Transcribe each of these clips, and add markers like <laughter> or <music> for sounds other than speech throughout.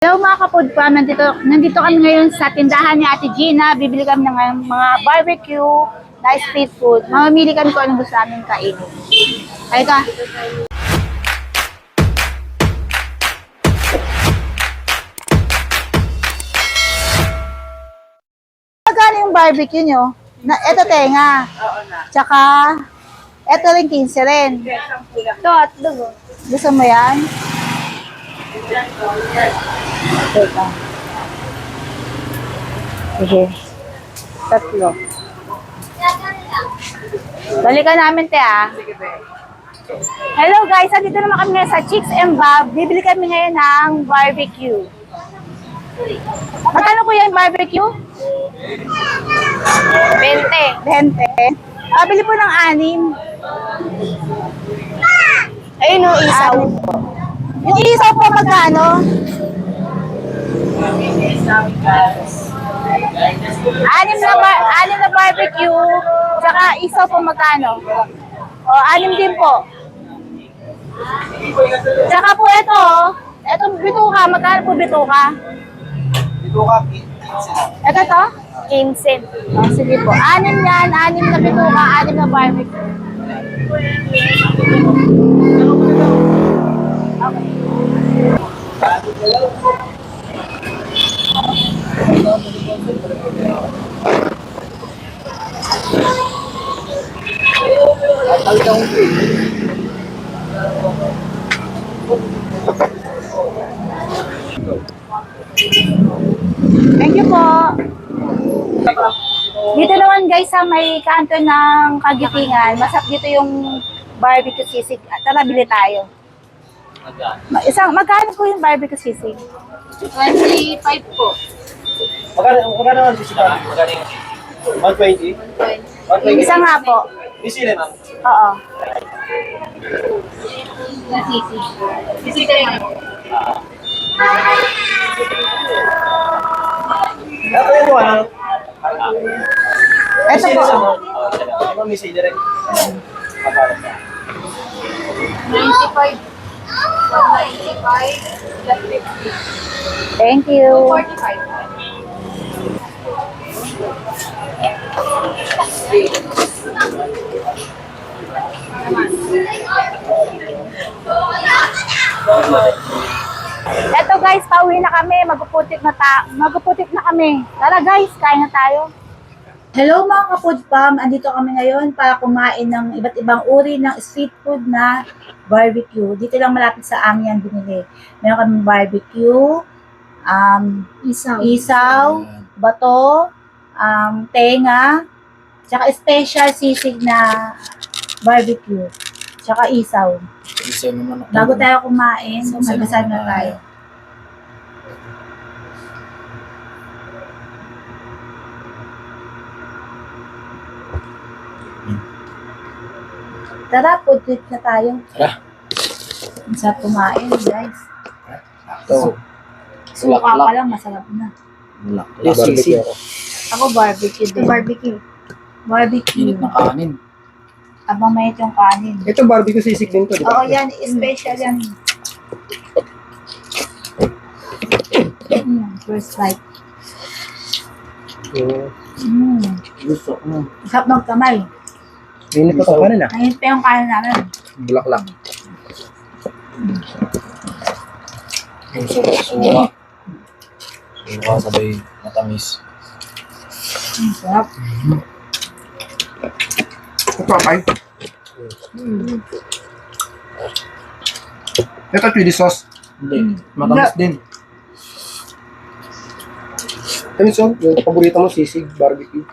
Hello mga kapod pa, nandito, nandito kami ngayon sa tindahan ni Ate Gina. Bibili kami ng mga barbecue na street food. Mamamili kami kung anong gusto namin kainin. Ay ka. Magkano yung barbecue nyo? Na, eto tenga. Tsaka, eto rin 15 rin. Ito, atlog. oh. Gusto mo yan? Teka. Sige. Tatlo. Balikan namin, te, ah. Sige, be. Hello, guys. Andito naman kami ngayon sa Chicks and Bob. Bibili kami ngayon ng barbecue. Magkano po yung barbecue? 20. 20. Pabili po ng anim. Ayun o, isaw. Yung isaw po magkano? Anim na, bar- anim na barbecue, tsaka isaw po magkano? O, anim din po. Tsaka po ito, ito bituka, magkano po bituka? Dito ka, Ito to? 15. O, sige po. Anim yan, anim na bituka, anim na barbecue. Thank you po. Dito naman guys sa may kanto ng Kagitingan, masap dito yung barbecue sisig. Tara, bili tayo. Ma- Isang, magkano po yung barbecue sisig? 25 po. Magkano, magkano ang discount? 120? 120? Isa nga po. Isili, ma'am. Oo. Nasisi. Sisi ka rin. Ano kayo mo, ano? Ito po. Mo? Ano, rin. 95. 195. Plus 50. Thank you. 45. Eto guys, pauwi na kami. Maguputik na ta maguputik na kami. Tara guys, kain na tayo. Hello mga kapudpam, andito kami ngayon para kumain ng iba't ibang uri ng street food na barbecue. Dito lang malapit sa amin yan binili. Meron kami barbecue, um, Isaw. isaw, bato, um, tenga, tsaka special sisig na barbecue, tsaka isaw. Isa naman ako. Bago tayo kumain, Isa magdasal naman na tayo. Tara, food trip na tayo. Tara. Ang sarap kumain, guys. Ito. Suka pa lang, masarap na. Wala. Sisig. Ako barbecue din. Barbecue. Barbecue. Init na kanin. Abang may yung kanin. Ito barbecue sisig din to, di Oo, yan. Special yan. Mm, first bite. Mm. Gusto ko. Sarap ng kamay. Init pa ito kanin ah. Ngayon pa yung kanin namin. Bulaklak. Yung suka. Suka. Suka sabay matamis. Mm, sarap. Ito ay. Ito chili sauce. Hindi. Matamis din. Ano so? Yung paborito mo sisig, barbecue.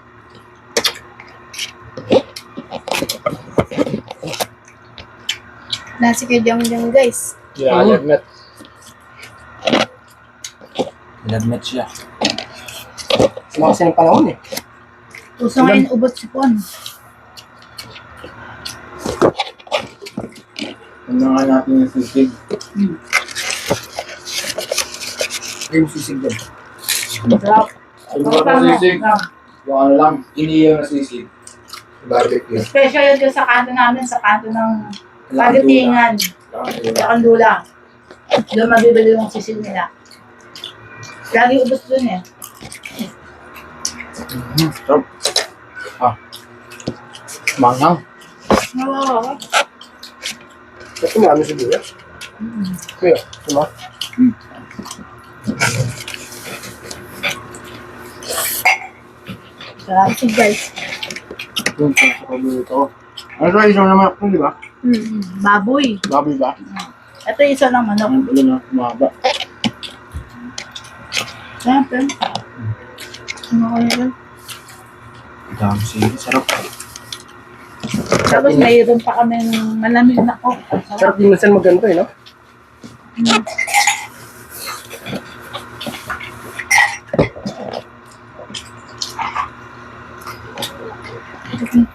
Nasi kay Jong Jong guys. Yeah, Oo. lagmet. Lagmet siya. Sila kasi ng panahon eh. Uso ngayon ubot sipon. Ano nga natin yung sisig? Yung sisig din. Sarap. Siguro na sisig. Yung ano lang, iniyaw na sisig. Barbecue. Special yun doon sa kanto namin, sa kanto ng Pagatingan. Kaya Sa Kandula. Doon mabibili yung sisil nila. Lagi ubos dun eh. Sarap. Ah. Manghang. Oo. Ito marami sibuyas. Kuya, tuma. Sarap si guys. Yung sa paborito. Ano sa isang naman ako, di ba? Mm, baboy. Baboy ba? Ito yung isa ng manok. Ang ulo na mahaba. Siyempre. Ano ko yun? Dami sili. Sarap. Tapos mayroon pa kami ng malamig na. Ang sarap. Sarap din minsan magganto eh, no?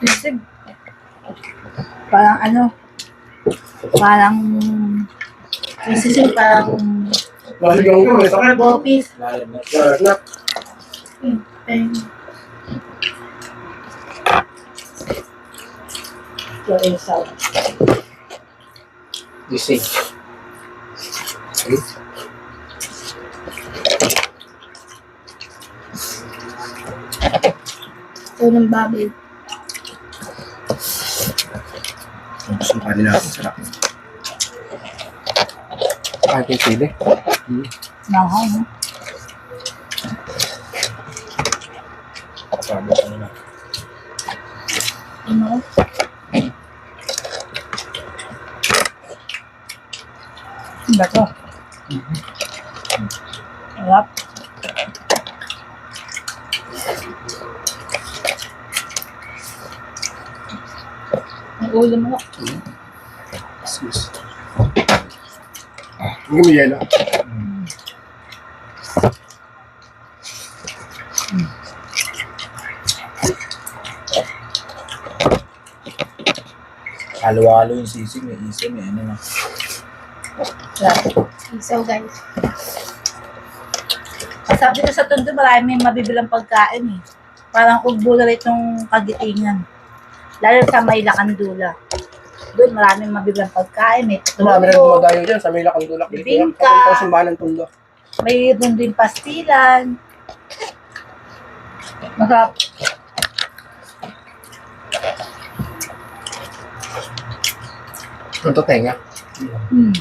Sisig. Parang ano, parang yung sisig parang yung ito, may sakit. bopis. Ito yung saw. Gising. Ito ng baboy. Yung kanila ako, sarap. Kahit yung sili. Nahaw, no? Sabi ko na. Ano? Ba to? Sarap. Ang ulo mo. Sis. Hindi mo yelo. Halo-halo yung sisig. May isim. May ano na. Isaw guys. Sabi ko sa Tondo, marami mabibilang pagkain eh. Parang ugbulo itong kagitingan. Lalo sa may lakandula. Doon maraming mabibilang pagkain. May Marami rin tulo, dumadayo dyan sa may lakandulak. Bibingka. Papunta ko simbahan ng tundo. may din pastilan. Masarap. Ang to tenga. Mm.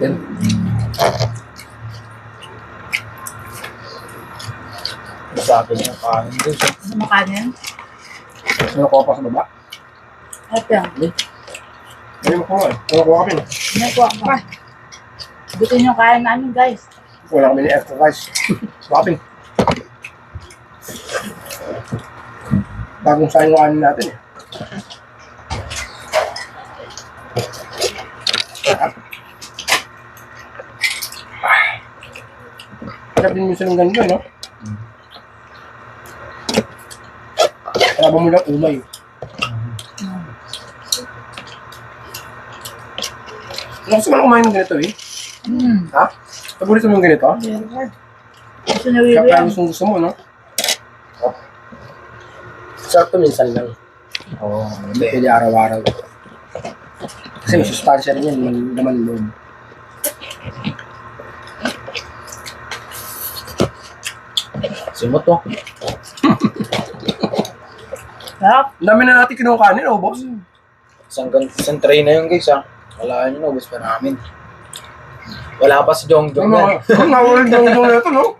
Yan. Sa akin yung kanin doon. Ano mo kanin? Ano ko pa sa baba? Yan. Ano mo nga eh. Ano ko kami? Ano ko pa? Gusto niyo kain namin guys. Wala kami ni extra rice. Swapping. Bagong sayang kanin natin eh. Sarap. Sarap din minsan ng ganito, no? Kaya mo lang umay. Ano gusto mo lang kumain ng ganito eh? Mm. Ha? Paborito mo yung ganito? Gusto na Kaya wiwi parang yan. gusto, gusto mo, no? Sarap to minsan lang. Oo. Hindi pwede araw-araw. Kasi may sustansya rin yan, naman, naman loob. Simot to. Sarap. Ang dami na natin kinuha kanin, oh, boss. Isang, gan- isang tray na yun guys ha. Wala nyo na. Ubus pa namin. Wala pa si Jong Jong Ano, yan. <laughs> ano, nawala yung jong na ito, no?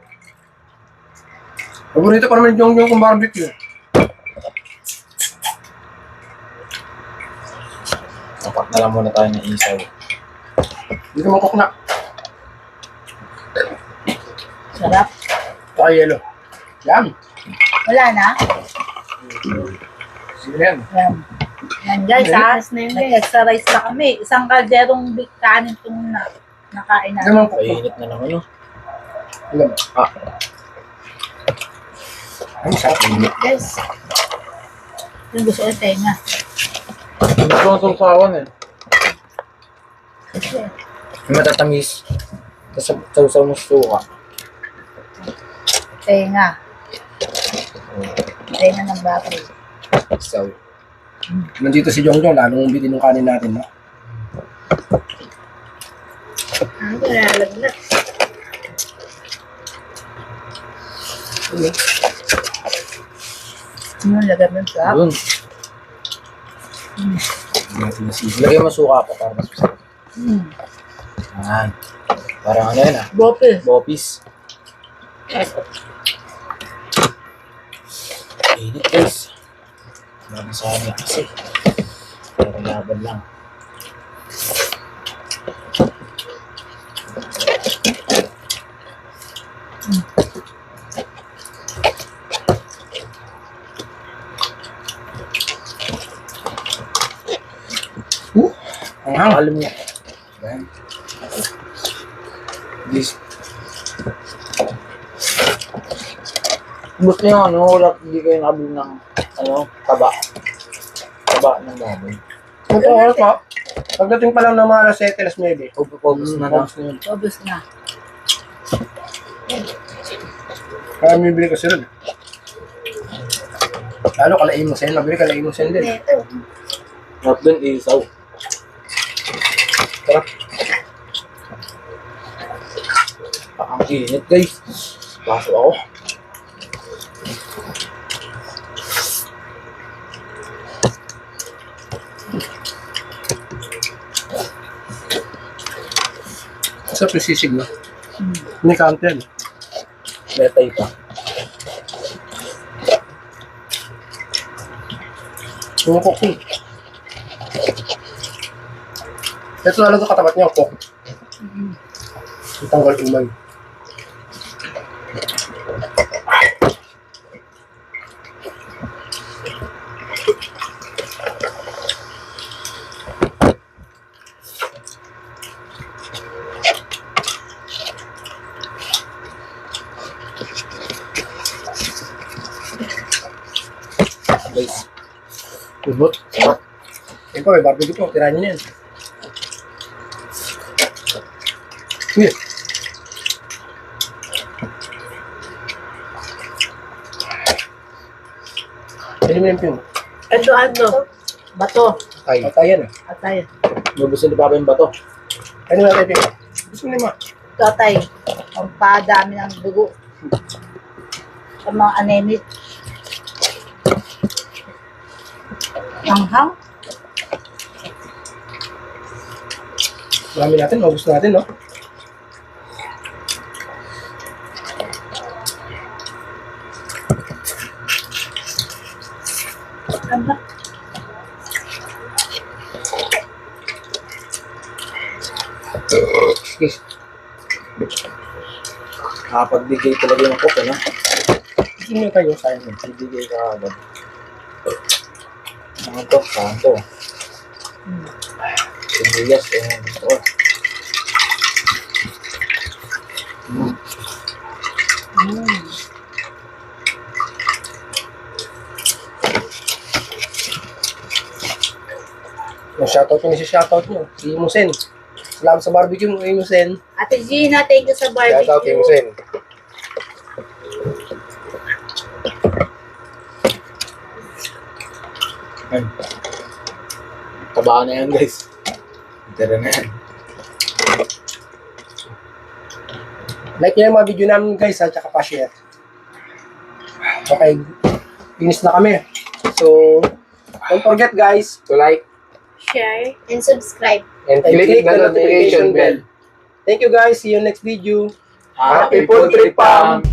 Paborito ko naman yung jong kung barbecue. Dapat na lang muna tayo ng isaw. Hindi ka makukna. Sarap. Saka yelo. Yan. Wala na? Yan. Yan. Yan guys ha. Last na yun, guys. Nag-extra rice na kami. Isang kalderong big kanin itong na, nakain natin. naman. Kainit na naman no. Alam. Ah. Ay, sarap. Guys. Yung gusto ko tenga. Gusto ko itong sawan eh. Yung matatamis. Tapos sausaw mo suka. Tenga. Tenga ng baboy. Isaw. Nandito si Jong Jong, lalong bitin ng kanin natin, no? Ano ko nalaglag? Ano lagay mo sa? Yun. Natin na sisig. Lagyan mo suka pa para mas masarap. Hmm. Yan. Parang ano yan ah. Bope. Bopis. Init guys. Laban sa amin kasi. Pero laban lang. Ang hang. Alam mo. Yan. This. Gusto nyo ano, wala, hindi kayo nakabili ng ano, taba. Taba ng baboy. Ito oras po. Pagdating pa lang ng mga alas 7, alas 9. Focus na na. Obvious na. Kaya bibili kasi rin. Lalo kalain mo sen. Mabili kalain mo sen din. Not dun, isaw. Tara. Ang init guys. Pasok ako. Sa sisig no? Hindi counter. Betay pa. Sumukok eh. Ito talaga katapat niya, kok. Itanggal umay. Guys. Ubot. Ito, may barbecue po. Tirahan niyo na yan. Sige. Pwede mo yung pin. Ito ano? Bato. Ay. Patayan ah. Atay. Mabusin ni Papa yung bato. Pwede mo yung pin. Gusto mo naman. Ito atay. Ang padami ng dugo. Sa mga anemic. Hanghang. Marami natin, maubos natin, no? Ano? Yes. Nakapagbigay talaga yung cook, ano? Gusto mo tayo, sayang mo. Ibigay ka agad. Ano to? Saan to? Sibuyas, eh. Gusto ko. Yung shoutout nyo, si shoutout nyo. Si Musen. Salamat sa barbecue mo, eh, Musen. Ate Gina, thank you sa Shoutout kay barbecue. Musen. Yan. Tabaan na yan, guys. Tara na yan. Like nyo yung mga video namin guys, at saka pa-share. Okay, finish na kami. So, don't forget guys, to like Share and subscribe. and, click, the notification bell. Thank you guys. See you next video. Happy food trip, Pam!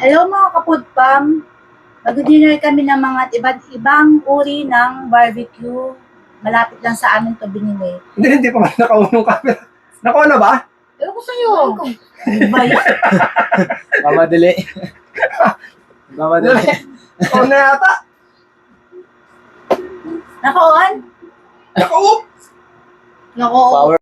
Hello mga kapudpam. Mag-dinner kami ng mga iba't ibang uri ng barbecue. Malapit lang sa amin to binili. Hindi, hindi pa man nakaunong camera. Nakuha na ba? Pero ko sa'yo. Ba yun? <laughs> Mamadali. <laughs> Mamadali. Nakuha na yata. Naka-on? Naka-oop. Nako. Power